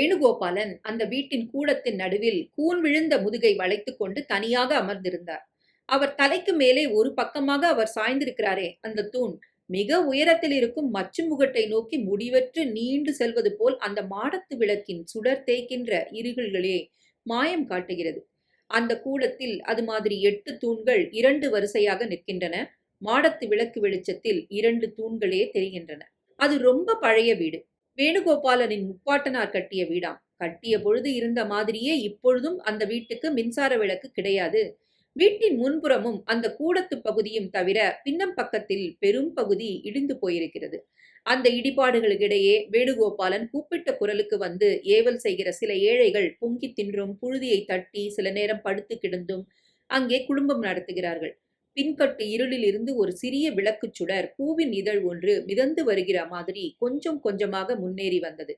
வேணுகோபாலன் அந்த வீட்டின் கூடத்தின் நடுவில் கூன் விழுந்த முதுகை வளைத்துக் கொண்டு தனியாக அமர்ந்திருந்தார். அவர் தலைக்கு மேலே ஒரு பக்கமாக அவர் சாய்ந்திருக்கிறாரே அந்த தூண். மிக உயரத்தில் இருக்கும் மச்சு முகட்டை நோக்கி முடிவற்று நீண்டு செல்வது போல் அந்த மாடத்து விளக்கின் சுடர் தேய்க்கின்ற இருகள்களே மாயம் காட்டுகிறது. அந்த கூடத்தில் அது மாதிரி எட்டு தூண்கள் இரண்டு வரிசையாக நிற்கின்றன. மாடத்து விளக்கு வெளிச்சத்தில் இரண்டு தூண்களே தெரிகின்றன. அது ரொம்ப பழைய வீடு. வேணுகோபாலனின் முப்பாட்டனார் கட்டிய வீடாம். கட்டிய பொழுது இருந்த மாதிரியே இப்பொழுதும் அந்த வீட்டுக்கு மின்சார விளக்கு கிடையாது. வீட்டின் முன்புறமும் அந்த கூடத்து பகுதியும் தவிர பின்னம் பக்கத்தில் பெரும் பகுதி இடிந்து போயிருக்கிறது. அந்த இடிபாடுகளுக்கிடையே வேணுகோபாலன் கூப்பிட்ட குரலுக்கு வந்து ஏவல் செய்கிற சில ஏழைகள் பொங்கி தின்றும் புழுதியை தட்டி சில நேரம் படுத்து கிடந்தும் அங்கே குடும்பம் நடத்துகிறார்கள். பின்கட்டு இருளில் இருந்து ஒரு சிறிய விளக்குச் சுடர் பூவின் இதழ் ஒன்று மிதந்து வருகிற மாதிரி கொஞ்சம் கொஞ்சமாக முன்னேறி வந்தது.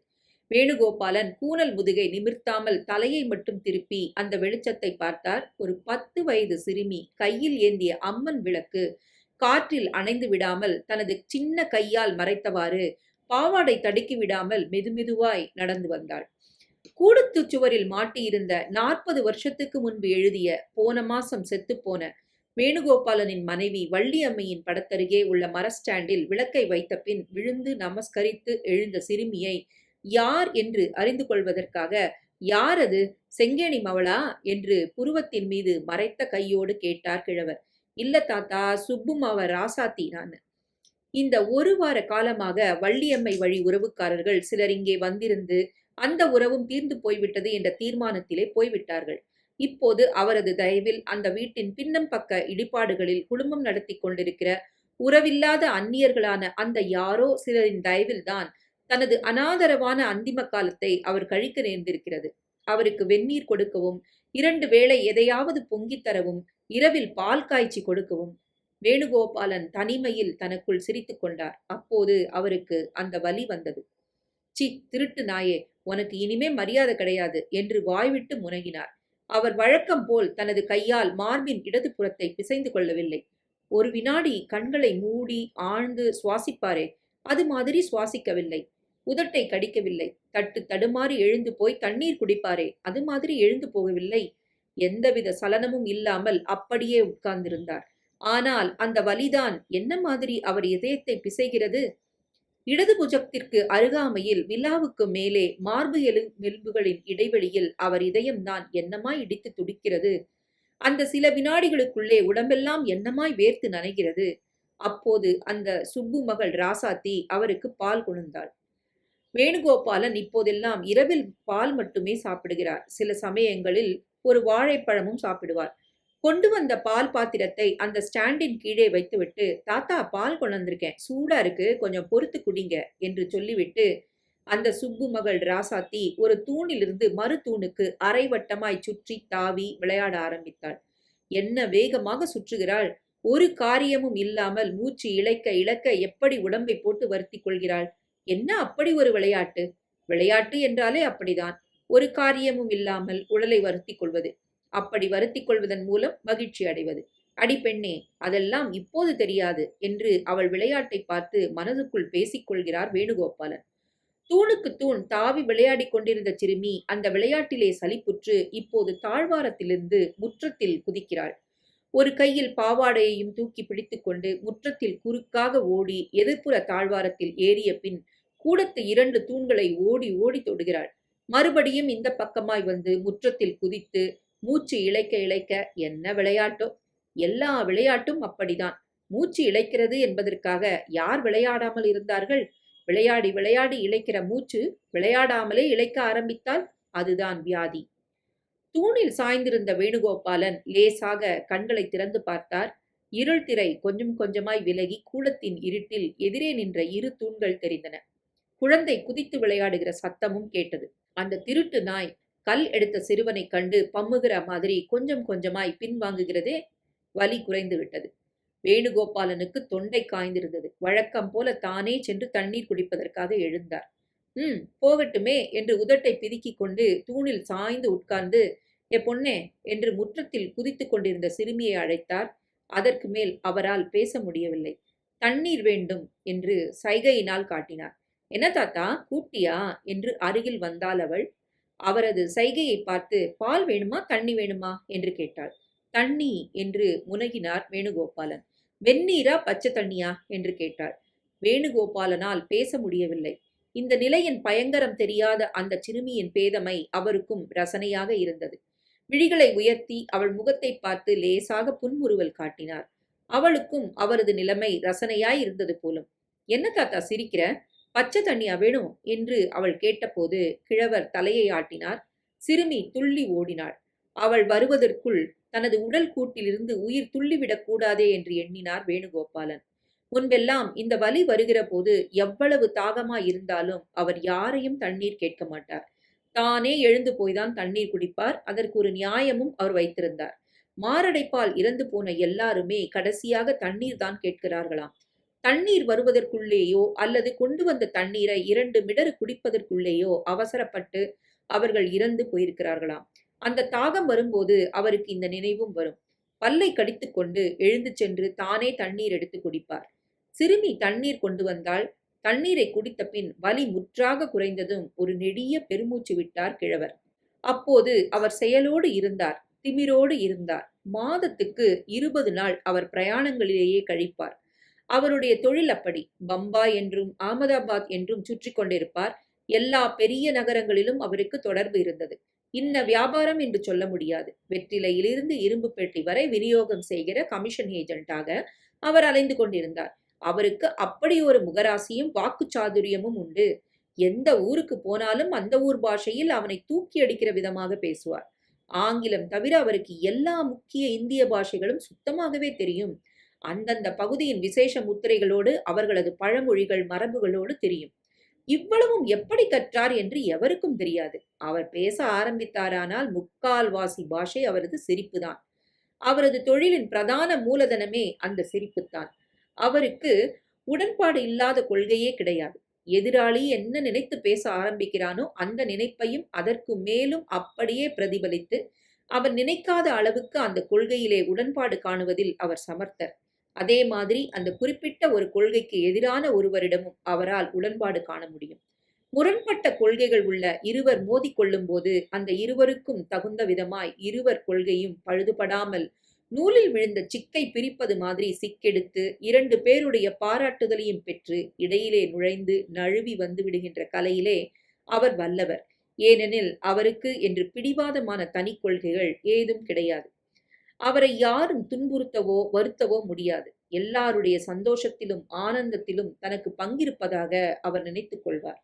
வேணுகோபாலன் கூனல் முதுகை நிமிர்த்தாமல் தலையை மட்டும் திருப்பி அந்த வெளிச்சத்தை பார்த்தார். ஒரு பத்து வயது சிறுமி கையில் ஏந்திய அம்மன் விளக்கு காற்றில் அணைந்து விடாமல் தனது சின்ன கையால் மறைத்தவாறு பாவாடை தடுக்கி விடாமல் மெதுமெதுவாய் நடந்து வந்தாள். கூடத்து சுவரில் மாட்டியிருந்த நாற்பது வருஷத்துக்கு முன்பு எழுதிய போன மாசம் செத்துப்போன வேணுகோபாலனின் மனைவி வள்ளியம்மையின் படத்தருகே உள்ள மரஸ்டாண்டில் விளக்கை வைத்த பின் விழுந்து நமஸ்கரித்து எழுந்த சிறுமியை யார் என்று அறிந்து கொள்வதற்காக யார் அது? செங்கேணி மவளா? என்று புருவத்தின் மீது மறைத்த கையோடு கேட்டார் கிழவர். இல்ல தாத்தா சுப்புமாவ ராசாத்தி நான். இந்த ஒரு வார காலமாக வள்ளியம்மை வழி உறவுக்காரர்கள் சிலர் இங்கே வந்திருந்து அந்த உறவும் தீர்ந்து போய்விட்டது என்ற தீர்மானத்திலே போய்விட்டார்கள். இப்போது அவரது தயவில் அந்த வீட்டின் பின்னம் பக்க இடிபாடுகளில் குடும்பம் நடத்தி கொண்டிருக்கிற உறவில்லாத அந்நியர்களான அந்த யாரோ சிலரின் தயவில்தான் தனது அனாதரவான அந்திம காலத்தை அவர் கழிக்க நேர்ந்திருக்கிறது. அவருக்கு வெந்நீர் கொடுக்கவும் இரண்டு வேளை எதையாவது பொங்கித் தரவும் இரவில் பால் காய்ச்சி கொடுக்கவும் வேணுகோபாலன் தனிமையில் தனக்குள் சிரித்து கொண்டார். அப்போது அவருக்கு அந்த வலி வந்தது. சி திருட்டு நாயே உனக்கு இனிமே மரியாதை கிடையாது என்று வாய்விட்டு முனகினார். அவர் வழக்கம் போல் தனது கையால் மார்பின் இடது புறத்தை பிசைந்து கொள்ளவில்லை. ஒரு வினாடி கண்களை மூடி ஆழ்ந்து சுவாசிப்பாரே அது மாதிரி சுவாசிக்கவில்லை. உதட்டை கடிக்கவில்லை. தட்டு தடுமாறி எழுந்து போய் தண்ணீர் குடிப்பாரே அது மாதிரி எழுந்து போகவில்லை. எந்தவித சலனமும் இல்லாமல் அப்படியே உட்கார்ந்திருந்தார். ஆனால் அந்த வலிதான் என்ன மாதிரி அவர் இதயத்தை பிசைகிறது? இடது புஜத்திற்கு அருகாமையில் விழாவுக்கு மேலே மார்பு எலு மெல்புகளின் இடைவெளியில் அவர் இதயம் தான் என்னமாய் இடித்து துடிக்கிறது. அந்த சில வினாடிகளுக்குள்ளே உடம்பெல்லாம் என்னமாய் வேர்த்து நனைகிறது. அப்போது அந்த சுப்பு மகள் ராசாத்தி அவருக்கு பால் கொழுந்தாள். வேணுகோபாலன் இப்போதெல்லாம் இரவில் பால் மட்டுமே சாப்பிடுகிறார். சில சமயங்களில் ஒரு வாழைப்பழமும் சாப்பிடுவார். கொண்டு வந்த பால் பாத்திரத்தை அந்த ஸ்டாண்டின் கீழே வைத்துவிட்டு தாத்தா பால் கொண்டு வந்திருக்கேன். சூடா இருக்கு. கொஞ்சம் பொறுத்து குடிங்க என்று சொல்லிவிட்டு அந்த சுப்பு மகள் ராசாத்தி ஒரு தூணிலிருந்து மறு தூணுக்கு அரை வட்டமாய் சுற்றி தாவி விளையாட ஆரம்பித்தாள். என்ன வேகமாக சுற்றுகிறாள்? ஒரு காரியமும் இல்லாமல் மூச்சு இழைக்க இழக்க எப்படி உடம்பை போட்டு வருத்தி கொள்கிறாள்? என்ன அப்படி ஒரு விளையாட்டு? விளையாட்டு என்றாலே அப்படிதான். ஒரு காரியமும் இல்லாமல் உடலை வருத்தி கொள்வது. அப்படி வருத்தி கொள்வதன் மூலம் மகிழ்ச்சி அடைவது. அடி பெண்ணே அதெல்லாம் இப்போது தெரியாது என்று அவள் விளையாட்டை பார்த்து மனதுக்குள் பேசிக்கொள்கிறார் வேணுகோபாலன். தூணுக்கு தூண் தாவி விளையாடி கொண்டிருந்த சிறுமி அந்த விளையாட்டிலே சலிப்புற்று இப்போது தாழ்வாரத்திலிருந்து முற்றத்தில் குதிக்கிறாள். ஒரு கையில் பாவாடையையும் தூக்கி பிடித்துக்கொண்டு முற்றத்தில் குறுக்காக ஓடி எதிர்ப்புற தாழ்வாரத்தில் ஏறிய பின் கூடத்து இரண்டு தூண்களை ஓடி ஓடி தொடுகிறாள். மறுபடியும் இந்த பக்கமாய் வந்து முற்றத்தில் குதித்து மூச்சு இழைக்க இழைக்க என்ன விளையாட்டோ? எல்லா விளையாட்டும் அப்படிதான். மூச்சு இழைக்கிறது என்பதற்காக யார் விளையாடாமல் இருந்தார்கள்? விளையாடி விளையாடி இழைக்கிற மூச்சு விளையாடாமலே இழைக்க ஆரம்பித்தால் அதுதான் வியாதி. தூணில் சாய்ந்திருந்த வேணுகோபாலன் லேசாக கண்களை திறந்து பார்த்தார். இருள் திரை கொஞ்சம் கொஞ்சமாய் விலகி கூடத்தின் இருட்டில் எதிரே நின்ற இரு தூண்கள் தெரிந்தன. குழந்தை குதித்து விளையாடுகிற சத்தமும் கேட்டது. அந்த திருட்டு நாய் கல் எடுத்த சிறுவனை கண்டு பம்முகிற மாதிரி கொஞ்சம் கொஞ்சமாய் பின்வாங்குகிறதே வலி குறைந்து விட்டது. வேணுகோபாலனுக்கு தொண்டை காய்ந்திருந்தது. வழக்கம் போல தானே சென்று தண்ணீர் குடிப்பதற்காக எழுந்தார். ம் போகட்டுமே என்று உதட்டை பிதுக்கிக் கொண்டு தூணில் சாய்ந்து உட்கார்ந்து எ பொண்ணே என்று முற்றத்தில் குதித்து கொண்டிருந்த சிறுமியை அழைத்தார். அதற்கு மேல் அவரால் பேச முடியவில்லை. தண்ணீர் வேண்டும் என்று சைகையினால் காட்டினார். என்ன தாத்தா கூட்டியா? என்று அருகில் வந்தாள் அவள் அவரது சைகையை பார்த்து பால் வேணுமா? தண்ணி வேணுமா? என்று கேட்டாள். தண்ணி என்று முனகினார் வேணுகோபாலன். வெந்நீரா? பச்சை தண்ணியா? என்று கேட்டாள். வேணுகோபாலனால் பேச முடியவில்லை. இந்த நிலையின் பயங்கரம் தெரியாத அந்த சிறுமியின் பேதமை அவருக்கும் ரசனையாக இருந்தது. விழிகளை உயர்த்தி அவள் முகத்தை பார்த்து லேசாக புன்முறுவல் காட்டினார். அவளுக்கும் அவரது நிலைமை ரசனையாய் இருந்தது போலும். என்ன தாத்தா சிரிக்கிற? பச்சை தண்ணியா வேணும் என்று அவள் கேட்டபோது கிழவர் தலையை ஆட்டினார். சிறுமி துள்ளி ஓடினாள். அவள் வருவதற்குள் தனது உடல் கூட்டிலிருந்து உயிர் துள்ளிவிடக் கூடாதே என்று எண்ணினார் வேணுகோபாலன். முன்பெல்லாம் இந்த வலி வருகிற போது எவ்வளவு தாகமா இருந்தாலும் அவர் யாரையும் தண்ணீர் கேட்க மாட்டார். தானே எழுந்து போய்தான் தண்ணீர் குடிப்பார். அதற்கு ஒரு நியாயமும் அவர் வைத்திருந்தார். மாரடைப்பால் இறந்து போன எல்லாருமே கடைசியாக தண்ணீர் தான் கேட்கிறார்களாம். தண்ணீர் வருவதற்குள்ளேயோ அல்லது கொண்டு வந்த தண்ணீரை இரண்டு மிடறு குடிப்பதற்குள்ளேயோ அவசரப்பட்டு அவர்கள் இறந்து போயிருக்கிறார்களாம். அந்த தாகம் வரும்போது அவருக்கு இந்த நினைவும் வரும். பல்லை கடித்துக்கொண்டு எழுந்து சென்று தானே தண்ணீர் எடுத்து குடிப்பார். சிறுமி தண்ணீர் கொண்டு வந்தால் தண்ணீரை குடித்த பின் வலி முற்றாக குறைந்ததும் ஒரு நெடிய பெருமூச்சு விட்டார் கிழவர். அப்போது அவர் செயலோடு இருந்தார் திமிரோடு இருந்தார். மாதத்துக்கு இருபது நாள் அவர் பிரயாணங்களிலேயே கழிப்பார். அவருடைய தொழில் அப்படி. பம்பாய் என்றும் அகமதாபாத் என்றும் சுற்றி கொண்டிருப்பார். எல்லா பெரிய நகரங்களிலும் அவருக்கு தொடர்பு இருந்தது. இன்ன வியாபாரம் என்று சொல்ல முடியாது. வெற்றிலையிலிருந்து இரும்பு பெட்டி வரை விநியோகம் செய்கிற கமிஷன் ஏஜென்ட்டாக அவர் அலைந்து கொண்டிருந்தார். அவருக்கு அப்படி ஒரு முகராசியும் வாக்கு சாதுரியமும் உண்டு. எந்த ஊருக்கு போனாலும் அந்த ஊர் பாஷையில் அவனை தூக்கி அடிக்கிற விதமாக பேசுவார். ஆங்கிலம் தவிர அவருக்கு எல்லா முக்கிய இந்திய பாஷைகளும் சுத்தமாகவே தெரியும். அந்தந்த பகுதியின் விசேஷ முத்திரைகளோடு அவர்களது பழமொழிகள் மரபுகளோடு தெரியும். இவ்வளவும் எப்படி கற்றார் என்று எவருக்கும் தெரியாது. அவர் பேச ஆரம்பித்தாரானால் முக்கால்வாசி பாஷை அவரது சிரிப்புதான். அவரது தொழிலின் பிரதான மூலதனமே அந்த சிரிப்புத்தான். அவருக்கு உடன்பாடு இல்லாத கொள்கையே கிடையாது. எதிராளி என்ன நினைத்து பேச ஆரம்பிக்கிறானோ அந்த நினைப்பையும் அதற்கு மேலும் அப்படியே பிரதிபலித்து அவர் நினைக்காத அளவுக்கு அந்த கொள்கையிலே உடன்பாடு காணுவதில் அவர் சமர்த்தர். அதே மாதிரி அந்த குறிப்பிட்ட ஒரு கொள்கைக்கு எதிரான ஒருவரிடமும் அவரால் உடன்பாடு காண முடியும். முரண்பட்ட கொள்கைகள் உள்ள இருவர் மோதிக்கொள்ளும் போது அந்த இருவருக்கும் தகுந்த விதமாய் இருவர் கொள்கையும் பழுதுபடாமல் நூலில் விழுந்த சிக்கை பிரிப்பது மாதிரி சிக்கெடுத்து இரண்டு பேருடைய பாராட்டுதலையும் பெற்று இடையிலே நுழைந்து நழுவி வந்து விடுகின்ற கலையிலே அவர் வல்லவர். ஏனெனில் அவருக்கு என்று பிடிவாதமான தனி கொள்கைகள் ஏதும் கிடையாது. அவரை யாரும் துன்புறுத்தவோ வருத்தவோ முடியாது. எல்லாருடைய சந்தோஷத்திலும் ஆனந்தத்திலும் தனக்கு பங்கிருப்பதாக அவர் நினைத்துக் கொள்வார்.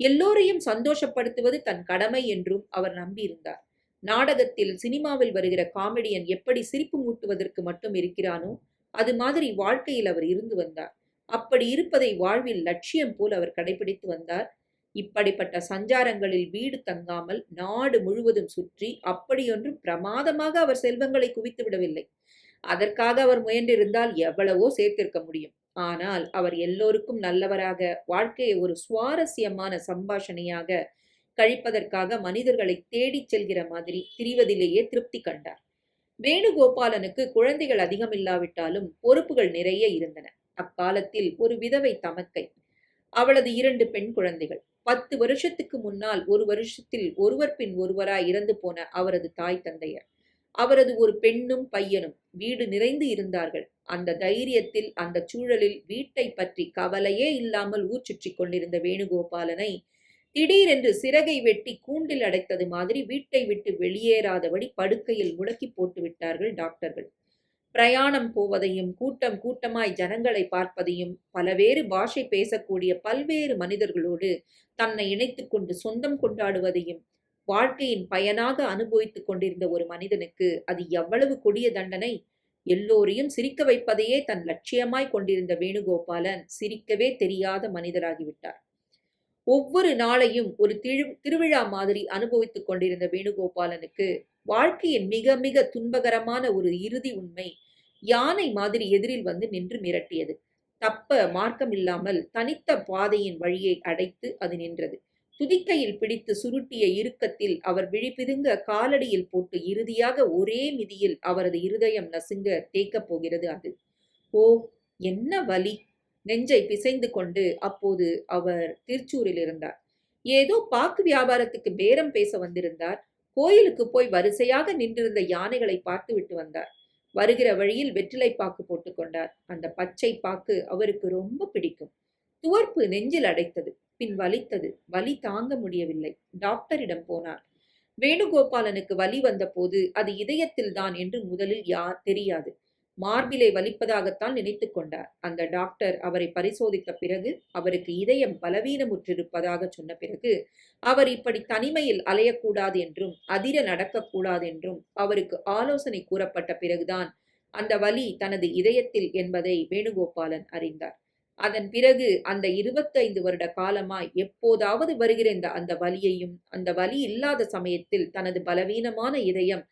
எல்லோரையும் சந்தோஷப்படுத்துவது தன் கடமை என்றும் அவர் நம்பியிருந்தார். நாடகத்தில் சினிமாவில் வருகிற காமெடியன் எப்படி சிரிப்பு மூட்டுவதற்கு மட்டும் இருக்கிறானோ அது மாதிரி வாழ்க்கையில் அவர் இருந்து வந்தார். அப்படி இருப்பதை வாழ்வில் லட்சியம் போல் அவர் கடைபிடித்து வந்தார். இப்படிப்பட்ட சஞ்சாரங்களில் வீடு தங்காமல் நாடு முழுவதும் சுற்றி அப்படியொன்றும் பிரமாதமாக அவர் செல்வங்களை குவித்து விடவில்லை. அதற்காக அவர் முயன்றிருந்தால் எவ்வளவோ சேர்த்திருக்க முடியும். ஆனால் அவர் எல்லோருக்கும் நல்லவராக வாழ்க்கையை ஒரு சுவாரஸ்யமான சம்பாஷணையாக கழிப்பதற்காக மனிதர்களை தேடிச் செல்கிற மாதிரி திரிவதிலேயே திருப்தி கண்டார். வேணுகோபாலனுக்கு குழந்தைகள் அதிகமில்லாவிட்டாலும் பொறுப்புகள் நிறைய இருந்தன. அக்காலத்தில் ஒரு விதவை தமக்கை. அவளது இரண்டு பெண் குழந்தைகள். பத்து வருஷத்துக்கு முன்னால் ஒரு வருஷத்தில் ஒருவர் பின் ஒருவராய் இறந்து போன அவரது தாய் தந்தையர். அவரது ஒரு பெண்ணும் பையனும் வீடு நிறைந்து இருந்தார்கள். அந்த தைரியத்தில் அந்த சூழலில் வீட்டை பற்றி கவலையே இல்லாமல் ஊர் சுற்றி கொண்டிருந்த வேணுகோபாலனை திடீரென்று சிறகை வெட்டி கூண்டில் அடைத்தது மாதிரி வீட்டை விட்டு வெளியேறாதபடி படுக்கையில் முடக்கி போட்டு விட்டார்கள் டாக்டர்கள். பிரயாணம் போவதையும் கூட்டம் கூட்டமாய் ஜனங்களை பார்ப்பதையும் பலவேறு பாஷை பேசக்கூடிய பல்வேறு மனிதர்களோடு தன்னை இணைத்து கொண்டு சொந்தம் கொண்டாடுவதையும் வாழ்க்கையின் பயனாக அனுபவித்துக் கொண்டிருந்த ஒரு மனிதனுக்கு அது எவ்வளவு கொடிய தண்டனை? எல்லோரையும் சிரிக்க வைப்பதையே தன் லட்சியமாய் கொண்டிருந்த வேணுகோபாலன் சிரிக்கவே தெரியாத மனிதராகிவிட்டார். ஒவ்வொரு நாளையும் ஒரு திரு திருவிழா மாதிரி அனுபவித்துக் கொண்டிருந்த வேணுகோபாலனுக்கு வாழ்க்கையின் மிக மிக துன்பகரமான ஒரு இறுதி உண்மை யானை மாதிரி எதிரில் வந்து நின்று மிரட்டியது. தப்ப மார்க்கம் இல்லாமல் தனித்த பாதையின் வழியை அடைத்து அது நின்றது. துதிக்கையில் பிடித்து சுருட்டிய இறுக்கத்தில் அவர் விழிபிதுங்க காலடியில் போட்டு இறுதியாக ஒரே மிதியில் அவரது இருதயம் நசுங்க தேய்க்கப் போகிறது அது. ஓ என்ன வலி! நெஞ்சை பிசைந்து கொண்டு அப்போது அவர் திருச்சூரில் இருந்தார். ஏதோ பாக்கு வியாபாரத்துக்கு பேரம் பேச வந்திருந்தார். கோயிலுக்கு போய் வரிசையாக நின்றிருந்த யானைகளை பார்த்துவிட்டு வந்தார். வருகிற வழியில் வெற்றிலை பாக்கு போட்டுக்கொண்டார் அந்த பச்சை பாக்கு அவருக்கு ரொம்ப பிடிக்கும். துவர்ப்பு நெஞ்சில் அடைத்தது. பின் வலித்தது. வலி தாங்க முடியவில்லை. டாக்டரிடம் போனார். வேணுகோபாலனுக்கு வலி வந்தபோது அது இதயத்தில் தான் என்று முதலில் யார் தெரியாது. மார்பிலை வலிப்பதாகத்தான் நினைத்து கொண்டார். அந்த டாக்டர் அவரை பரிசோதித்த பிறகு அவருக்கு இதயம் பலவீனமுற்றிருப்பதாக சொன்ன பிறகு அவர் இப்படி தனிமையில் அலையக்கூடாது என்றும் அதிர நடக்கக்கூடாது என்றும் அவருக்கு ஆலோசனை கூறப்பட்ட பிறகுதான் அந்த வலி தனது இதயத்தில் என்பதை வேணுகோபாலன் அறிந்தார். அதன் பிறகு அந்த இருபத்தைந்து வருட காலமாய் எப்போதாவது வருகிற இந்த அந்த வலியையும் அந்த வலி இல்லாத சமயத்தில் தனது பலவீனமான இதயம்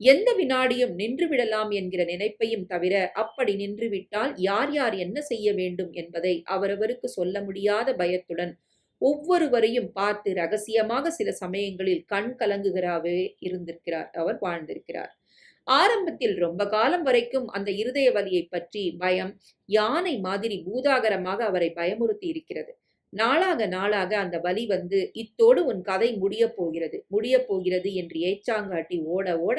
எந்த வினாடியும் நின்று விடலாம் என்கிற நினைப்பையும் தவிர அப்படி நின்றுவிட்டால் யார் யார் என்ன செய்ய வேண்டும் என்பதை அவரவருக்கு சொல்ல முடியாத பயத்துடன் ஒவ்வொருவரையும் பார்த்து ரகசியமாக சில சமயங்களில் கண் கலங்குகிறாவே இருந்திருக்கிறார் அவர் வாழ்ந்திருக்கிறார். ஆரம்பத்தில் ரொம்ப காலம் வரைக்கும் அந்த இருதய வலியை பற்றி பயம் யானை மாதிரி பூதாகரமாக அவரை பயமுறுத்தி இருக்கிறது. நாளாக நாளாக அந்த வலி வந்து இத்தோடு உன் கதை முடியப் போகிறது முடியப் போகிறது என்று ஏச்சாங்காட்டி ஓட ஓட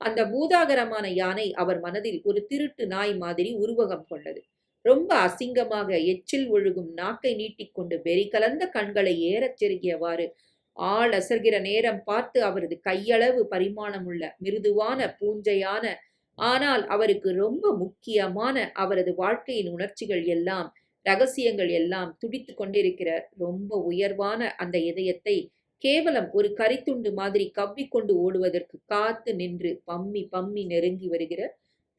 அந்த பூதாகரமான யானை அவர் மனதில் ஒரு திருட்டு நாய் மாதிரி உருவகம் கொண்டது. ரொம்ப அசிங்கமாக எச்சில் ஒழுகும் நாக்கை நீட்டிக்கொண்டு வெறி கலந்த கண்களை ஏறச் செருகியவாறு ஆள் அசர்கிற நேரம் பார்த்து அவரது கையளவு பரிமாணமுள்ள மிருதுவான பூஞ்சையான ஆனால் அவருக்கு ரொம்ப முக்கியமான அவரது வாழ்க்கையின் உணர்ச்சிகள் எல்லாம் ரகசியங்கள் எல்லாம் துடித்து கொண்டிருக்கிற ரொம்ப உயர்வான அந்த இதயத்தை கேவலம் ஒரு கரித்துண்டு மாதிரி கவ்விக்கொண்டு ஓடுவதற்கு காத்து நின்று பம்மி பம்மி நெருங்கி வருகிற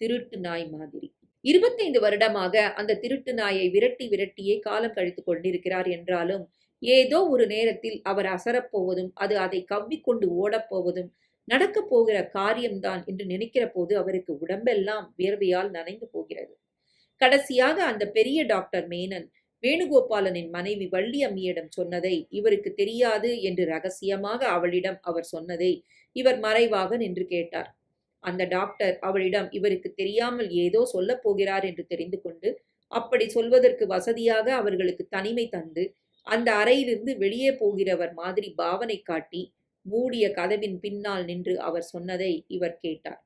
திருட்டு நாய் மாதிரி. இருபத்தைந்து வருடமாக அந்த திருட்டு நாயை விரட்டி விரட்டியே காலம் கழித்து கொண்டிருக்கிறார் என்றாலும் ஏதோ ஒரு நேரத்தில் அவர் அசரப்போவதும் அது அதை கவ்விக்கொண்டு ஓடப்போவதும் நடக்கப் போகிற காரியம்தான் என்று நினைக்கிற போது அவருக்கு உடம்பெல்லாம் வியர்வையால் நனைந்து போகிறது. கடைசியாக அந்த பெரிய டாக்டர் மேனன் வேணுகோபாலனின் மனைவி வள்ளி அம்மியிடம் சொன்னதை இவருக்கு தெரியாது என்று ரகசியமாக அவளிடம் அவர் சொன்னதை இவர் மறைவாக நின்று கேட்டார். அந்த டாக்டர் அவளிடம் இவருக்கு தெரியாமல் ஏதோ சொல்லப் போகிறார் என்று தெரிந்து கொண்டு அப்படி சொல்வதற்கு வசதியாக அவர்களுக்கு தனிமை தந்து அந்த அறையிலிருந்து வெளியே போகிறவர் மாதிரி பாவனை காட்டி மூடிய கதவின் பின்னால் நின்று அவர் சொன்னதை இவர் கேட்டார்.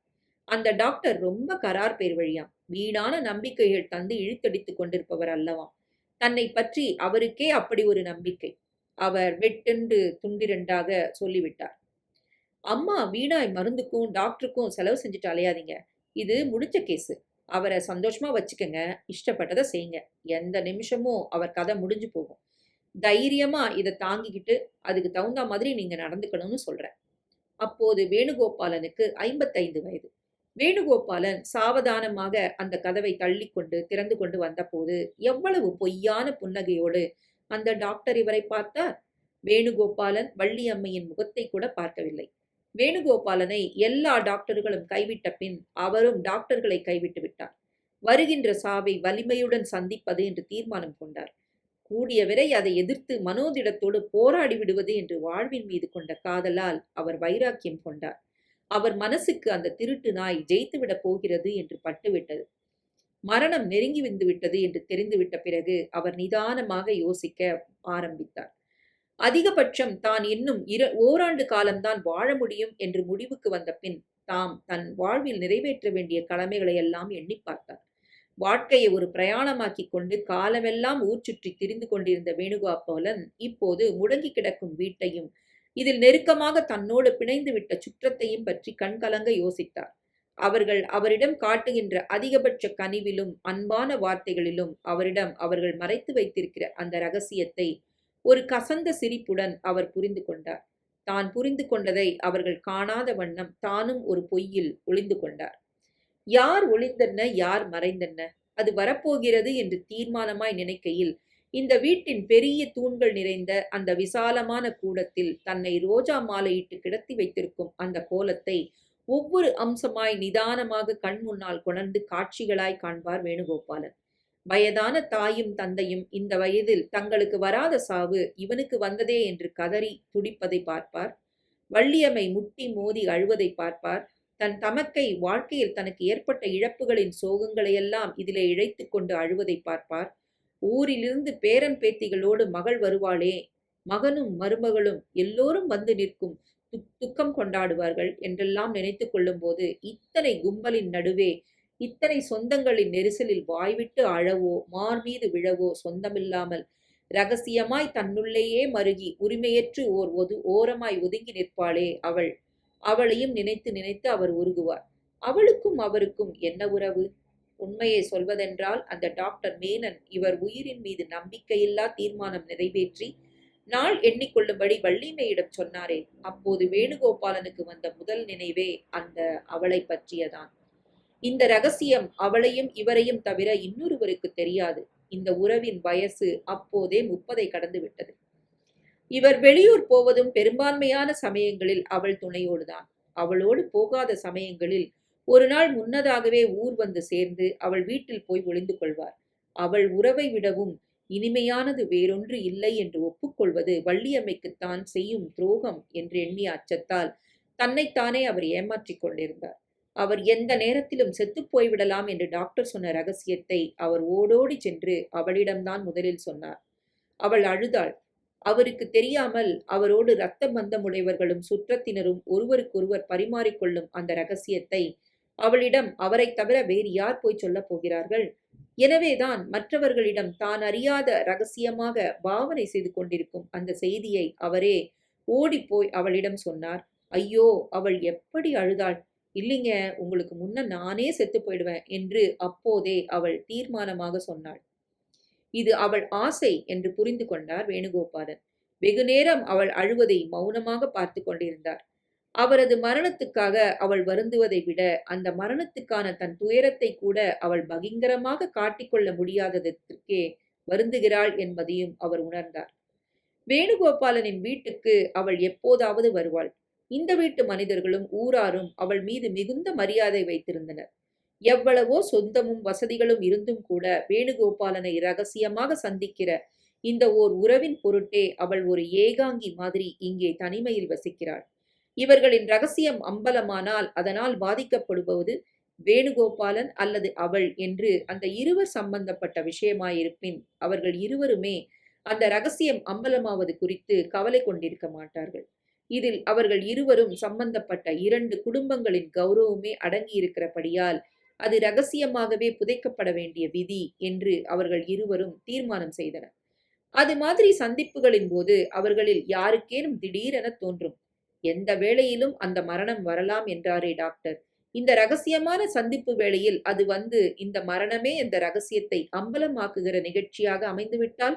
அந்த டாக்டர் ரொம்ப கரார் பேர் வழியாம். வீணான நம்பிக்கைகள் தந்து இழுத்தடித்துக் கொண்டிருப்பவர் அல்லவாம். தன்னை பற்றி அவருக்கே அப்படி ஒரு நம்பிக்கை. அவர் வெட்டென்று துண்டிரண்டாக சொல்லிவிட்டார். அம்மா வீணாய் மருந்துக்கும் டாக்டருக்கும் செலவு செஞ்சுட்டு அலையாதீங்க. இது முடிஞ்ச கேஸு அவரை சந்தோஷமா வச்சுக்கோங்க. இஷ்டப்பட்டதை செய்யுங்க. எந்த நிமிஷமும் அவர் கதை முடிஞ்சு போகும். தைரியமா இதை தாங்கிக்கிட்டு அதுக்கு தகுந்த மாதிரி நீங்க நடந்துக்கணும்னு சொல்றேன். அப்போது வேணுகோபாலனுக்கு ஐம்பத்தைந்து வயது. வேணுகோபாலன் சாவதானமாக அந்த கதவை தள்ளிக்கொண்டு திறந்து கொண்டு வந்தபோது எவ்வளவு பொய்யான புன்னகையோடு அந்த டாக்டர் இவரை பார்த்தார்? வேணுகோபாலன் வள்ளியம்மையின் முகத்தை கூட பார்க்கவில்லை. வேணுகோபாலனை எல்லா டாக்டர்களும் கைவிட்ட பின் அவரும் டாக்டர்களை கைவிட்டு விட்டார். வருகின்ற சாவை வலிமையுடன் சந்திப்பது என்று தீர்மானம் கொண்டார். கூடிய வரை அதை எதிர்த்து மனோதிடத்தோடு போராடி விடுவது என்று வாழ்வின் மீது கொண்ட காதலால் அவர் வைராக்கியம் கொண்டார். அவர் மனசுக்கு அந்த திருட்டு நாய் ஜெயித்துவிடப் போகிறது என்று பட்டுவிட்டது. மரணம் நெருங்கி வந்து விட்டது என்று தெரிந்துவிட்ட பிறகு அவர் நிதானமாக யோசிக்க ஆரம்பித்தார். அதிகபட்சம் தான் இன்னும் இர ஓராண்டு காலம்தான் வாழ முடியும் என்று முடிவுக்கு வந்த பின் தாம் தன் வாழ்வில் நிறைவேற்ற வேண்டிய கடமைகளை எல்லாம் எண்ணி பார்த்தார். வாழ்க்கையை ஒரு பிரயாணமாக்கி கொண்டு காலமெல்லாம் ஊர் சுற்றி திரிந்து கொண்டிருந்த வேணுகோபாலன் இப்போது முடங்கி கிடக்கும் வீட்டையும் இதில் நெருக்கமாக தன்னோடு பிணைந்து விட்ட சுற்றத்தையும் பற்றி கண்கலங்க யோசித்தார். அவர்கள் அவரிடம் காட்டுகின்ற அதிகபட்ச கனிவிலும் அன்பான வார்த்தைகளிலும் அவரிடம் அவர்கள் மறைத்து வைத்திருக்கிற அந்த ரகசியத்தை ஒரு கசந்த சிரிப்புடன் அவர் புரிந்து கொண்டார். தான் புரிந்து கொண்டதை அவர்கள் காணாத வண்ணம் தானும் ஒரு பொய்யில் ஒளிந்து கொண்டார். யார் ஒளிந்தென்ன யார் மறைந்தென்ன? அது வரப்போகிறது என்று தீர்மானமாய் நினைக்கையில் இந்த வீட்டின் பெரிய தூண்கள் நிறைந்த அந்த விசாலமான கூடத்தில் தன்னை ரோஜா மாலையிட்டு கிடத்தி வைத்திருக்கும் அந்த கோலத்தை ஒவ்வொரு அம்சமாய் நிதானமாக கண் முன்னால் கொணர்ந்து காட்சிகளாய் காண்பார் வேணுகோபாலன். வயதான தாயும் தந்தையும் இந்த வயதில் தங்களுக்கு வராத சாவு இவனுக்கு வந்ததே என்று கதறி துடிப்பதை பார்ப்பார். வள்ளியம்மை முட்டி மோதி அழுவதை பார்ப்பார். தன் தமக்கை வாழ்க்கையில் தனக்கு ஏற்பட்ட இழப்புகளின் சோகங்களையெல்லாம் இதிலே இழைத்து கொண்டு அழுவதை பார்ப்பார். ஊரிலிருந்து பேரன் பேத்திகளோடு மகள் வருவாளே. மகனும் மருமகளும் எல்லோரும் வந்து நிற்கும் துக்கம் கொண்டாடுவார்கள் என்றெல்லாம் நினைத்து கொள்ளும்போது இத்தனை கும்பலின் நடுவே இத்தனை சொந்தங்களின் நெரிசலில் வாய்விட்டு அழவோ மார்மீது விழவோ சொந்தமில்லாமல் ரகசியமாய் தன்னுள்ளேயே மருகி உரிமையற்று ஓர் ஒது ஓரமாய் ஒதுங்கி நிற்பாளே அவள். அவளையும் நினைத்து நினைத்து அவர் உருகுவார். அவளுக்கும் அவருக்கும் என்ன உறவு? உண்மையை சொல்வதென்றால் அந்த டாக்டர் மேனன் இவர் உயிரின் மீது நம்பிக்கையில்லா தீர்மானம் நிறைவேற்றி நாள் எண்ணிக்கொள்ளும்படி வள்ளிமையிடம் சொன்னாரே. அப்போது வேணுகோபாலனுக்கு வந்த முதல் நினைவே அந்த அவளை பற்றியதான். இந்த ரகசியம் அவளையும் இவரையும் தவிர இன்னொருவருக்கு தெரியாது. இந்த உறவின் வயசு அப்போதே முப்பதை கடந்து விட்டது. இவர் வெளியூர் போவதும் பெரும்பான்மையான சமயங்களில் அவள் துணையோடுதான். அவளோடு போகாத சமயங்களில் ஒரு நாள் முன்னதாகவே ஊர் வந்து சேர்ந்து அவள் வீட்டில் போய் ஒளிந்து கொள்வார். அவள் உறவை விடவும் இனிமையானது வேறொன்று இல்லை என்று ஒப்புக்கொள்வது வள்ளியம்மைக்குத்தான் செய்யும் துரோகம் என்று எண்ணிய அச்சத்தால் தன்னைத்தானே அவர் ஏமாற்றிக் கொண்டிருந்தார். அவர் எந்த நேரத்திலும் செத்துப்போய்விடலாம் என்று டாக்டர் சொன்ன ரகசியத்தை அவர் ஓடோடி சென்று அவளிடம்தான் முதலில் சொன்னார். அவள் அழுதாள். அவருக்கு தெரியாமல் அவரோடு இரத்த பந்தமுடையவர்களும் சுற்றத்தினரும் ஒருவருக்கொருவர் பரிமாறிக்கொள்ளும் அந்த ரகசியத்தை அவளிடம் அவரைத் தவிர வேறு யார் போய் சொல்லப் போகிறார்கள்? எனவேதான் மற்றவர்களிடம் தான் அறியாத ரகசியமாக பாவனை செய்து கொண்டிருக்கும் அந்த செய்தியை அவரே ஓடிப்போய் அவளிடம் சொன்னார். ஐயோ அவள் எப்படி அழுதாள்? இல்லைங்க உங்களுக்கு முன்ன நானே செத்து போயிடுவேன் என்று அப்போதே அவள் தீர்மானமாக சொன்னாள். இது அவள் ஆசை என்று புரிந்து கொண்டார் வேணுகோபாலன். வெகு நேரம் அவள் அழுவதை மௌனமாக பார்த்து கொண்டிருந்தார். அவரது மரணத்துக்காக அவள் வருந்துவதை விட அந்த மரணத்துக்கான தன் துயரத்தை கூட அவள் பகிங்கரமாக காட்டிக்கொள்ள முடியாததற்கே வருந்துகிறாள் என்பதையும் அவர் உணர்ந்தார். வேணுகோபாலனின் வீட்டுக்கு அவள் எப்போதாவது வருவாள். இந்த வீட்டு மனிதர்களும் ஊராரும் அவள் மீது மிகுந்த மரியாதை வைத்திருந்தனர். எவ்வளவோ சொந்தமும் வசதிகளும் இருந்தும் கூட வேணுகோபாலனை ரகசியமாக சந்திக்கிற இந்த ஓர் உறவின் பொருட்டே அவள் ஒரு ஏகாங்கி மாதிரி இங்கே தனிமையில் வசிக்கிறாள். இவர்களின் ரகசியம் அம்பலமானால் அதனால் பாதிக்கப்படுவது வேணுகோபாலன் அல்லது அவள் என்று அந்த இருவர் சம்பந்தப்பட்ட விஷயமாயிருப்பின் அவர்கள் இருவருமே அந்த ரகசியம் அம்பலமாவது குறித்து கவலை கொண்டிருக்க மாட்டார்கள். இதில் அவர்கள் இருவரும் சம்பந்தப்பட்ட இரண்டு குடும்பங்களின் கௌரவமே அடங்கியிருக்கிறபடியால் அது ரகசியமாகவே புதைக்கப்பட வேண்டிய விதி என்று அவர்கள் இருவரும் தீர்மானம் செய்தனர். அது மாதிரி சந்திப்புகளின் போது அவர்களில் யாருக்கேனும் திடீரென தோன்றும். எந்த வேளையிலும் அந்த மரணம் வரலாம் என்றாரே டாக்டர். இந்த ரகசியமான சந்திப்பு வேளையில் அது வந்து இந்த மரணமே இந்த ரகசியத்தை அம்பலமாக்குகிற நிகழ்ச்சியாக அமைந்துவிட்டால்?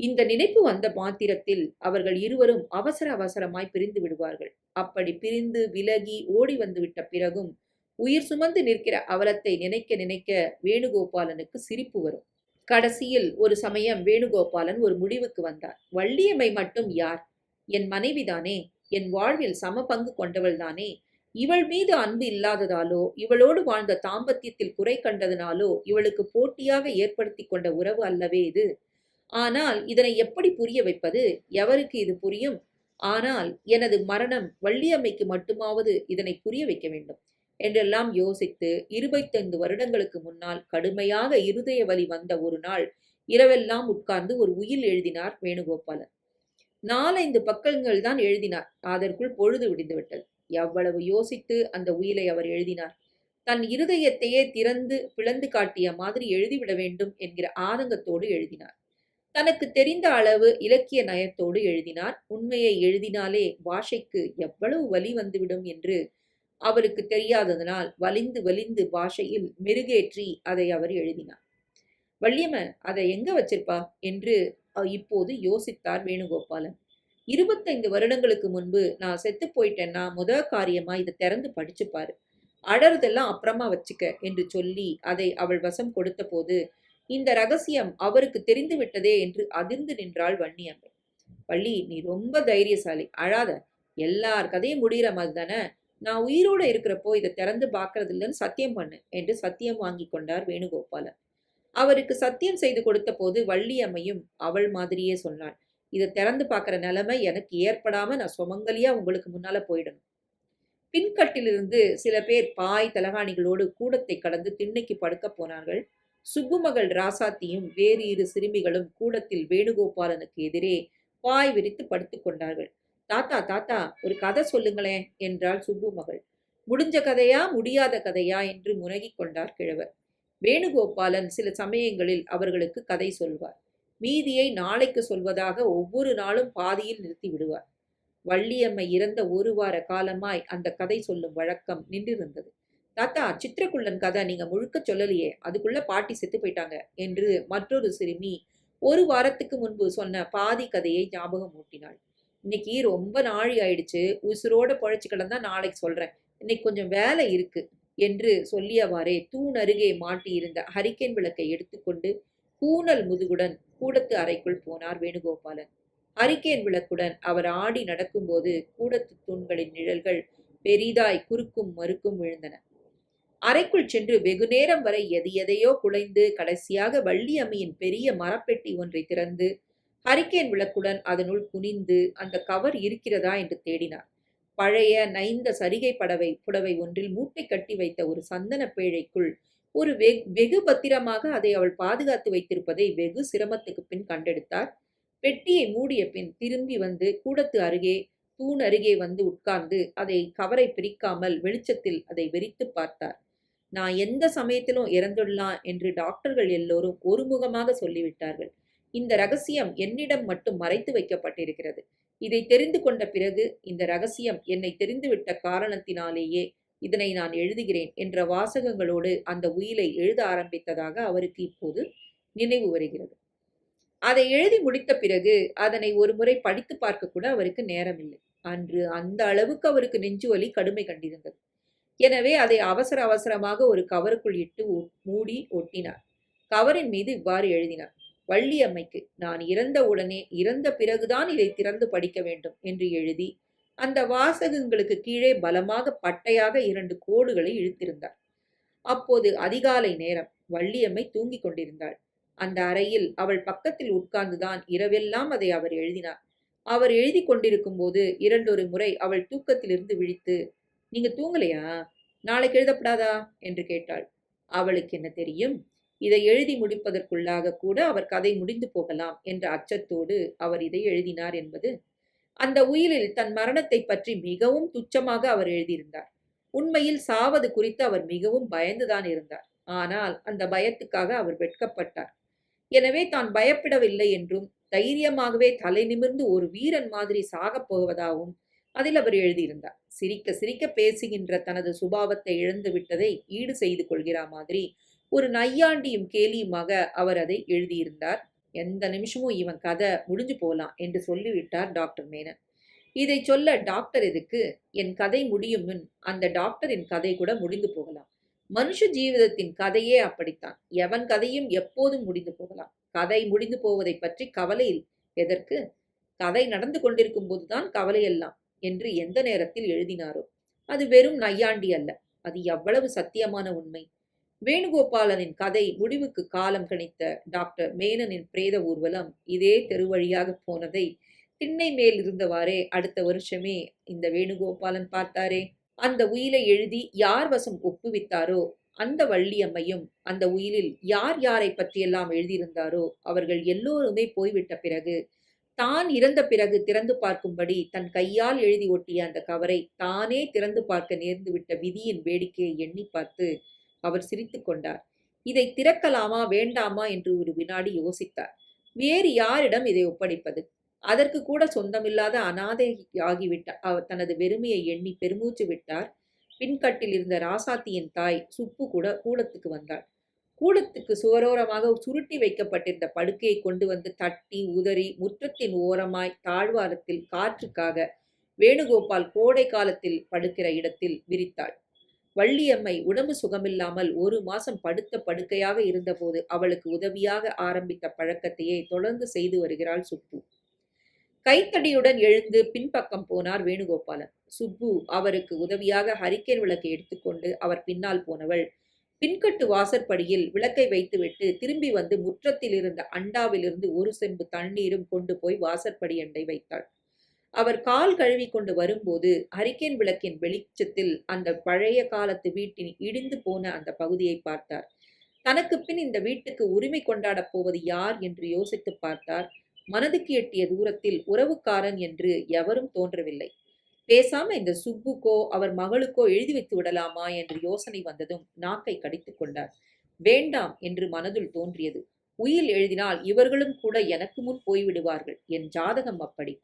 இந்த நினைப்பு வந்த மாத்திரத்தில் அவர்கள் இருவரும் அவசர அவசரமாய் பிரிந்து விடுவார்கள். அப்படி பிரிந்து விலகி ஓடி வந்துவிட்ட பிறகும் உயிர் சுமந்து நிற்கிற அவலத்தை நினைக்க நினைக்க வேணுகோபாலனுக்கு சிரிப்பு வரும். கடைசியில் ஒரு சமயம் வேணுகோபாலன் ஒரு முடிவுக்கு வந்தார். வள்ளியம்மை மட்டும் யார்? என் மனைவிதானே? என் வாழ்வில் சம பங்கு கொண்டவள்தானே இவள் மீது அன்பு இல்லாததாலோ இவளோடு வாழ்ந்த தாம்பத்தியத்தில் குறை கண்டதனாலோ இவளுக்கு போட்டியாக ஏற்படுத்தி கொண்ட உறவு அல்லவே இது. ஆனால் இதனை எப்படி புரிய வைப்பது? எவருக்கு இது புரியும்? ஆனால் எனது மரணம் வள்ளியம்மைக்கு மட்டுமாவது இதனை புரிய வைக்க வேண்டும் என்றெல்லாம் யோசித்து இருபத்தைந்து வருடங்களுக்கு முன்னால் கடுமையாக இருதய வலி வந்த ஒரு நாள் இரவெல்லாம் உட்கார்ந்து ஒரு உயில் எழுதினார் வேணுகோபாலன். நாலைந்து பக்கங்கள் தான் எழுதினார். அதற்குள் பொழுது விடிந்துவிட்டது எவ்வளவு யோசித்து அந்த உயிலை அவர் எழுதினார். தன் இருதயத்தையே திறந்து பிளந்து காட்டிய மாதிரி எழுதிவிட வேண்டும் என்கிற ஆதங்கத்தோடு எழுதினார். தனக்கு தெரிந்த அளவு இலக்கிய நயத்தோடு எழுதினார். உண்மையை எழுதினாலே பாஷைக்கு எவ்வளவு வலி வந்துவிடும் என்று அவருக்கு தெரியாததனால் வலிந்து வலிந்து பாஷையில் மெருகேற்றி அதை அவர் எழுதினார். வள்ளியம்ம அதை எங்க வச்சிருப்பா? என்று இப்போது யோசித்தார் வேணுகோபாலன். இருபத்தைந்து வருடங்களுக்கு முன்பு நான் செத்து போயிட்டேன்னா முத காரியமா இதை திறந்து படிச்சுப்பாரு. அடறதெல்லாம் அப்புறமா வச்சுக்க என்று சொல்லி அதை அவள் வசம் கொடுத்த போது இந்த ரகசியம் அவருக்கு தெரிந்து விட்டதே என்று அதிர்ந்து நின்றாள் வன்னியம்மை வள்ளி நீ ரொம்ப தைரியசாலி அழாத. எல்லார் கதையும் முடிகிற மாதிரி தானே? நான் உயிரோட இருக்கிறப்போ இதை திறந்து பார்க்கறது இல்லைன்னு சத்தியம் பண்ணு என்று சத்தியம் வாங்கி கொண்டார் வேணுகோபாலன். அவருக்கு சத்தியம் செய்து கொடுத்த போது வள்ளியம்மையும் அவள் மாதிரியே சொன்னாள். இதை திறந்து பார்க்குற நிலைமை எனக்கு ஏற்படாம நான் சுமங்கலியா உங்களுக்கு முன்னால போயிடணும். பின்கட்டிலிருந்து சில பேர் பாய் தலகாணிகளோடு கூடத்தை கடந்து திண்ணைக்கு படுக்க போனார்கள். சுப்புமகள் ராசாத்தியும் வேறு இரு சிறுமிகளும் கூடத்தில் வேணுகோபாலனுக்கு எதிரே பாய் விரித்து படுத்துக்கொண்டார்கள் தாத்தா தாத்தா ஒரு கதை சொல்லுங்களேன் என்றாள் சுப்புமகள். முடிஞ்ச கதையா முடியாத கதையா என்று முனகிக் கொண்டார் கிழவர். வேணுகோபாலன் சில சமயங்களில் அவர்களுக்கு கதை சொல்வார். மீதியை நாளைக்கு சொல்வதாக ஒவ்வொரு நாளும் பாதியில் நிறுத்தி விடுவார். வள்ளியம்மை இறந்த ஒரு வார காலமாய் அந்த கதை சொல்லும் வழக்கம் நின்றிருந்தது. தாத்தா சித்திரக்குள்ளன் கதை நீங்க முழுக்க சொல்லலையே அதுக்குள்ள பாட்டி செத்து போயிட்டாங்க என்று மற்றொரு சிறுமி ஒரு வாரத்துக்கு முன்பு சொன்ன பாதி கதையை ஞாபகம் ஊட்டினாள். இன்னைக்கு ரொம்ப நாழி ஆயிடுச்சு உசுரோட பொழைச்சு கிடந்தா நாளைக்கு சொல்றேன் இன்னைக்கு கொஞ்சம் வேலை இருக்கு என்று சொல்லியவாறே தூண் அருகே மாட்டியிருந்த ஹரிக்கேன் விளக்கை எடுத்துக்கொண்டு கூனல் முதுகுடன் கூடத்து அறைக்குள் போனார் வேணுகோபாலன். ஹரிக்கேன் விளக்குடன் அவர் ஆடி நடக்கும்போது கூடத்து தூண்களின் நிழல்கள் பெரிதாய் குறுக்கும் மறுக்கும் விழுந்தன. அறைக்குள் சென்று வெகு நேரம் வரை எது எதையோ குலைந்து கடைசியாக வள்ளி அம்மியின் பெரிய மரப்பெட்டி ஒன்றை திறந்து ஹரிக்கேன் விளக்குடன் அதனுள் குனிந்து அந்த கவர் இருக்கிறதா என்று தேடினார். பழைய நைந்த சரிகை படவை புடவை ஒன்றில் மூட்டை கட்டி வைத்த ஒரு சந்தன பேழைக்குள் ஒரு வெகு வெகு பத்திரமாக அதை அவள் பாதுகாத்து வைத்திருப்பதை வெகு சிரமத்துக்கு பின் கண்டெடுத்தார். பெட்டியை மூடிய பின் திரும்பி வந்து கூடத்து அருகே தூண் அருகே வந்து உட்கார்ந்து அதை கவரை பிரிக்காமல் வெளிச்சத்தில் அதை வெறித்து பார்த்தார். நான் எந்த சமயத்திலும் இறந்துடலாம் என்று டாக்டர்கள் எல்லோரும் ஒருமுகமாக சொல்லிவிட்டார்கள். இந்த ரகசியம் என்னிடம் மட்டும் மறைத்து வைக்கப்பட்டிருக்கிறது. இதை தெரிந்து கொண்ட பிறகு இந்த ரகசியம் என்னை தெரிந்துவிட்ட காரணத்தினாலேயே இதனை நான் எழுதுகிறேன் என்ற வாசகங்களோடு அந்த உயிலை எழுத ஆரம்பித்ததாக அவருக்கு இப்போது நினைவு வருகிறது. அதை எழுதி முடித்த பிறகு அதனை ஒரு முறை படித்து பார்க்க கூட அவருக்கு நேரமில்லை. அன்று அந்த அளவுக்கு அவருக்கு நெஞ்சு வலி கடுமை கண்டிருந்தது. எனவே அதை அவசர அவசரமாக ஒரு கவருக்குள் இட்டு மூடி ஒட்டினார். கவரின் மீது இவ்வாறு எழுதினார். வள்ளி அம்மைக்கு நான் இறந்த உடனே இறந்த பிறகுதான் இதை திறந்து படிக்க வேண்டும் என்று எழுதி அந்த வாசகங்களுக்கு கீழே பலமாக பட்டையாக இரண்டு கோடுகளை இழுத்திருந்தார். அப்போது அதிகாலை நேரம் வள்ளியம்மை தூங்கிக் கொண்டிருந்தாள். அந்த அறையில் அவள் பக்கத்தில் உட்கார்ந்துதான் இரவெல்லாம் அதை அவர் எழுதினார். அவர் எழுதி கொண்டிருக்கும் போது இரண்டொரு முறை அவள் தூக்கத்திலிருந்து விழித்து நீங்க தூங்கலையா? நாளைக்கு எழுதப்படாதா? என்று கேட்டாள். அவளுக்கு என்ன தெரியும்? இதை எழுதி முடிப்பதற்குள்ளாக கூட அவர் கதை முடிந்து போகலாம் என்ற அச்சத்தோடு அவர் இதை எழுதினார் என்பது அந்த உயிலில் தன் மரணத்தை பற்றி மிகவும் துச்சமாக அவர் எழுதியிருந்தார். உண்மையில் சாவது குறித்து அவர் மிகவும் பயந்துதான் இருந்தார். ஆனால் அந்த பயத்துக்காக அவர் வெட்கப்பட்டார். எனவே தான் பயப்படவில்லை என்றும் தைரியமாகவே தலை நிமிர்ந்து ஒரு வீரன் மாதிரி சாகப் போவதாகவும் அதில் அவர் எழுதியிருந்தார். சிரிக்க சிரிக்க பேசுகின்ற தனது சுபாவத்தை இழந்து விட்டதை ஈடு செய்து கொள்கிற மாதிரி ஒரு நையாண்டியும் கேலியுமாக அவர் அதை எழுதியிருந்தார். எந்த நிமிஷமும் இவன் கதை முடிஞ்சு போகலாம் என்று சொல்லிவிட்டார் டாக்டர் மேனன். இதை சொல்ல டாக்டர் எதுக்கு? என் கதை முடியும் முன் அந்த டாக்டரின் கதை கூட முடிந்து போகலாம். மனுஷ ஜீவிதத்தின் கதையே அப்படித்தான். எவன் கதையும் எப்போதும் முடிந்து போகலாம். கதை முடிந்து போவதை பற்றி கவலையில் எதற்கு? கதை நடந்து கொண்டிருக்கும் போதுதான் கவலையெல்லாம் என்று எந்த நேரத்தில் எழுதினாரோ? அது வெறும் நையாண்டி அல்ல. அது எவ்வளவு சத்தியமான உண்மை? வேணுகோபாலனின் கதை முடிவுக்கு காலம் கணித்த டாக்டர் மேனனின் பிரேத ஊர்வலம் இதே தெருவழியாக போனதை திண்ணை மேல் இருந்தவாறே அடுத்த வருஷமே இந்த வேணுகோபாலன் பார்த்தாரே. அந்த உயிலை எழுதி யார் வசம் ஒப்புவித்தாரோ அந்த வள்ளியம்மையும் அந்த உயிலில் யார் யாரை பற்றியெல்லாம் எழுதியிருந்தாரோ அவர்கள் எல்லோருமே போய்விட்ட பிறகு தான் இறந்த பிறகு திறந்து பார்க்கும்படி தன் கையால் எழுதி ஒட்டிய அந்த கவரை தானே திறந்து பார்க்க நேர்ந்துவிட்ட விதியின் வேடிக்கையை எண்ணி பார்த்து அவர் சிரித்து கொண்டார். இதை திறக்கலாமா வேண்டாமா என்று ஒரு வினாடி யோசித்தார். வேறு யாரிடம் இதை ஒப்படைப்பது? அதற்கு கூட சொந்தமில்லாத அனாதை ஆகிவிட்ட அவர் தனது வெறுமையை எண்ணி பெருமூச்சு விட்டார். பின்கட்டில் இருந்த ராசாத்தியின் தாய் சுப்பு கூட கூடத்துக்கு வந்தாள். கூடத்துக்கு சுவரோரமாக சுருட்டி வைக்கப்பட்டிருந்த படுக்கையை கொண்டு வந்து தட்டி உதறி முற்றத்தின் ஓரமாய் தாழ்வாரத்தில் காற்றுக்காக வேணுகோபால் கோடை காலத்தில் படுக்கிற இடத்தில் விரித்தாள். வள்ளியம்மை உடம்பு சுகமில்லாமல் ஒரு மாசம் படுத்த படுக்கையாக இருந்தபோது அவளுக்கு உதவியாக ஆரம்பித்த பழக்கத்தையே தொடர்ந்து செய்து வருகிறாள் சுப்பு. கைத்தடியுடன் எழுந்து பின்பக்கம் போனார் வேணுகோபாலன். சுப்பு அவருக்கு உதவியாக ஹரிக்கேன் விளக்கை எடுத்துக்கொண்டு அவர் பின்னால் போனவள் பின்கட்டு வாசற்படியில் விளக்கை வைத்துவிட்டு திரும்பி வந்து முற்றத்தில் இருந்த அண்டாவிலிருந்து ஒரு செம்பு தண்ணீரும் கொண்டு போய் வாசற்படி அண்டை வைத்தாள். அவர் கால் கழுவி கொண்டு வரும்போது ஹரிக்கேன் விளக்கின் வெளிச்சத்தில் அந்த பழைய காலத்து வீட்டின் இடிந்து போன அந்த பகுதியை பார்த்தார். தனக்கு பின் இந்த வீட்டுக்கு உரிமை கொண்டாடப் போவது யார் என்று யோசித்துப் பார்த்தார். மனதுக்கு எட்டிய தூரத்தில் உறவுக்காரன் என்று எவரும் தோன்றவில்லை. பேசாம இந்த சுப்புக்கோ அவர் மகளுக்கோ எழுதி வைத்து விடலாமா என்று யோசனை வந்ததும் நாக்கை கடித்து கொண்டார். வேண்டாம் என்று மனதுள் தோன்றியது. உயில் எழுதினால் இவர்களும் கூட எனக்கு முன் போய்விடுவார்கள். என் ஜாதகம் அப்படி.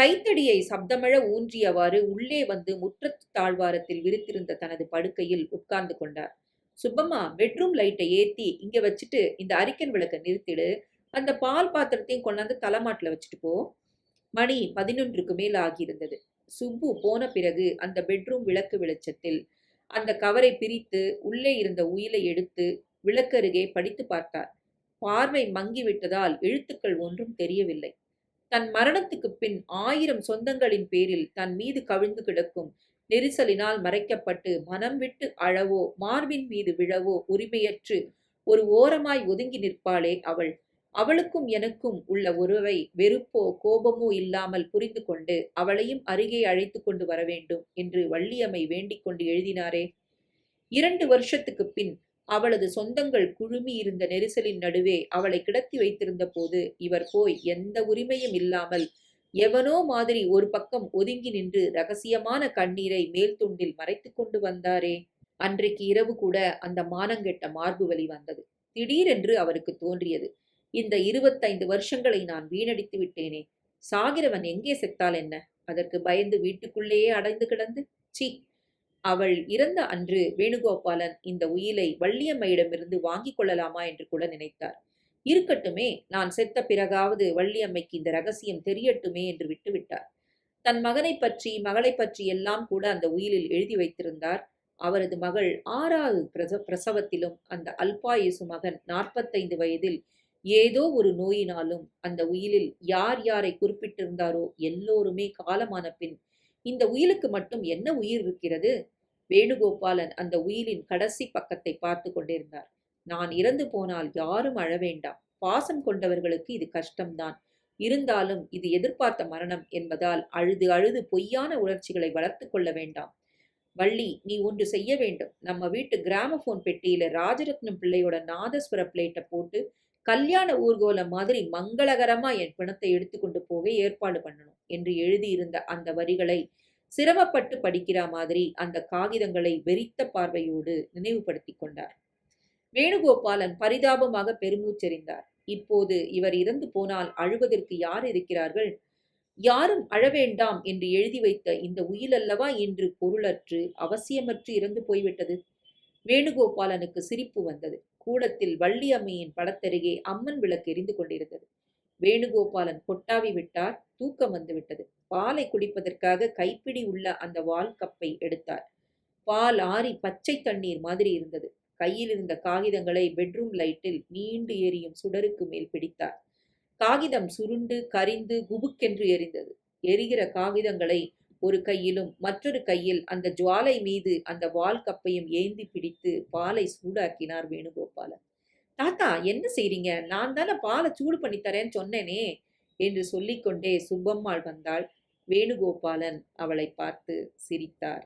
கைத்தடியை சப்தமழ ஊன்றியவாறு உள்ளே வந்து முற்றத்து தாழ்வாரத்தில் விரித்திருந்த தனது படுக்கையில் உட்கார்ந்து கொண்டார். சுப்பம்மா பெட்ரூம் லைட்டை ஏத்தி இங்க வச்சுட்டு இந்த அரிக்கன் விளக்க நிறுத்திடு. அந்த பால் பாத்திரத்தையும் கொண்டாந்து தலைமாட்டில் வச்சுட்டு போ மணி பதினொன்றுக்கு மேல் ஆகியிருந்தது. சுப்பு போன பிறகு அந்த பெட்ரூம் விளக்கு வெளிச்சத்தில் அந்த கவரை பிரித்து உள்ளே இருந்த உயிலை எடுத்து விளக்கருகே படித்து பார்த்தார். பார்வை மங்கிவிட்டதால் எழுத்துக்கள் ஒன்றும் தெரியவில்லை. தன் மரணத்துக்கு பின் ஆயிரம் சொந்தங்களின் பேரில் தன் மீது கவிழ்ந்து கிடக்கும். நெரிசலினால் மறைக்கப்பட்டு மனம் விட்டு அழவோ மார்பின் மீது விழவோ உரிமையற்று ஒரு ஓரமாய் ஒதுங்கி நிற்பாளே அவள். அவளுக்கும் எனக்கும் உள்ள உறவை வெறுப்போ கோபமோ இல்லாமல் புரிந்து கொண்டு அவளையும் அருகே அழைத்து கொண்டு வர வேண்டும் என்று வள்ளியம்மை வேண்டிக் கொண்டு எழுதினாரே. இரண்டு வருஷத்துக்கு பின் அவளது சொந்தங்கள் குழுமி இருந்த நெரிசலின் நடுவே அவளை கிடத்தி வைத்திருந்த போது இவர் போய் எந்த உரிமையும் இல்லாமல் எவனோ மாதிரி ஒரு பக்கம் ஒதுங்கி நின்று ரகசியமான கண்ணீரை மேல் துண்டில் மறைத்து கொண்டு வந்தாரே. அன்றைக்கு இரவு கூட அந்த மானங்கெட்ட மார்பு வலி வந்தது. திடீரென்று அவருக்கு தோன்றியது. இந்த இருபத்தைந்து வருஷங்களை நான் வீணடித்து விட்டேனே. சாகிறவன் எங்கே செத்தால் என்ன? அதற்கு பயந்து வீட்டுக்குள்ளேயே அடைந்து கிடந்து. சீ அவள் இறந்த அன்று வேணுகோபாலன் இந்த உயிலை வள்ளியம்மையிடமிருந்து வாங்கிக் கொள்ளலாமா என்று கூட நினைத்தார். இருக்கட்டுமே நான் செத்த பிறகாவது வள்ளியம்மைக்கு இந்த ரகசியம் தெரியட்டுமே என்று விட்டுவிட்டார் தன் மகனை பற்றி மகளை பற்றி எல்லாம் கூட அந்த உயிலில் எழுதி வைத்திருந்தார். அவரது மகள் ஆறாவது பிரச பிரசவத்திலும் அந்த அல்பாயுசு மகன் நாற்பத்தைந்து வயதில் ஏதோ ஒரு நோயினாலும் அந்த உயிலில் யார் யாரை குறிப்பிட்டிருந்தாரோ எல்லோருமே காலமான பின் இந்த உயிலுக்கு மட்டும் என்ன உயிர் இருக்கிறது? வேணுகோபாலன் அந்த உயிலின் கடைசி பக்கத்தை பார்த்து கொண்டிருந்தார். நான் இறந்து போனால் யாரும் அழ வேண்டாம். பாசம் கொண்டவர்களுக்கு இது கஷ்டம்தான். இருந்தாலும் இது எதிர்பார்த்த மரணம் என்பதால் அழுது அழுது பொய்யான உணர்ச்சிகளை வளர்த்து கொள்ள வேண்டாம். வள்ளி நீ ஒன்று செய்ய வேண்டும். நம்ம வீட்டு கிராமபோன் பெட்டியில ராஜரத்னம் பிள்ளையோட நாதஸ்வர பிளேட்டை போட்டு கல்யாண ஊர்கோலம் மாதிரி மங்களகரமா என் பிணத்தை எடுத்துக்கொண்டு போக ஏற்பாடு பண்ணணும் என்று எழுதியிருந்த அந்த வரிகளை சிரமப்பட்டு படிக்கிற மாதிரி அந்த காகிதங்களை வெறித்த பார்வையோடு நினைவுபடுத்தி கொண்டார். வேணுகோபாலன் பரிதாபமாக பெருமூச்செறிந்தார். இப்போது இவர் இறந்து போனால் அழுவதற்கு யார் இருக்கிறார்கள்? யாரும் அழவேண்டாம் என்று எழுதி வைத்த இந்த உயிலல்லவா இன்று பொருளற்று அவசியமற்று இறந்து போய்விட்டது? வேணுகோபாலனுக்கு சிரிப்பு வந்தது. கூடத்தில் வள்ளியம்மையின் படத்தருகே அம்மன் விளக்கு எரிந்து கொண்டிருந்தது. வேணுகோபாலன் கொட்டாவி விட்டார் தூக்கம் வந்துவிட்டது பாலை குடிப்பதற்காக கைப்பிடி உள்ள அந்த வால் கப்பை எடுத்தார். பால் ஆறி பச்சை தண்ணீர் மாதிரி இருந்தது. கையில் இருந்த காகிதங்களை பெட்ரூம் லைட்டில் நீண்டு எரியும் சுடருக்கு மேல் பிடித்தார். காகிதம் சுருண்டு கரிந்து குபுக்கென்று எரிந்தது. எரிகிற காகிதங்களை ஒரு கையிலும் மற்றொரு கையில் அந்த ஜுவாலை மீது அந்த வால் கப்பையும் ஏந்தி பிடித்து பாலை சூடாக்கினார் வேணுகோபாலன். தாத்தா என்ன செய்றீங்க? நான் தானே பாலை சூடு பண்ணி தரேன்னு சொன்னேனே என்று சொல்லிக்கொண்டே சுப்பம்மாள் வந்தாள். வேணுகோபாலன் அவளை பார்த்து சிரித்தார்.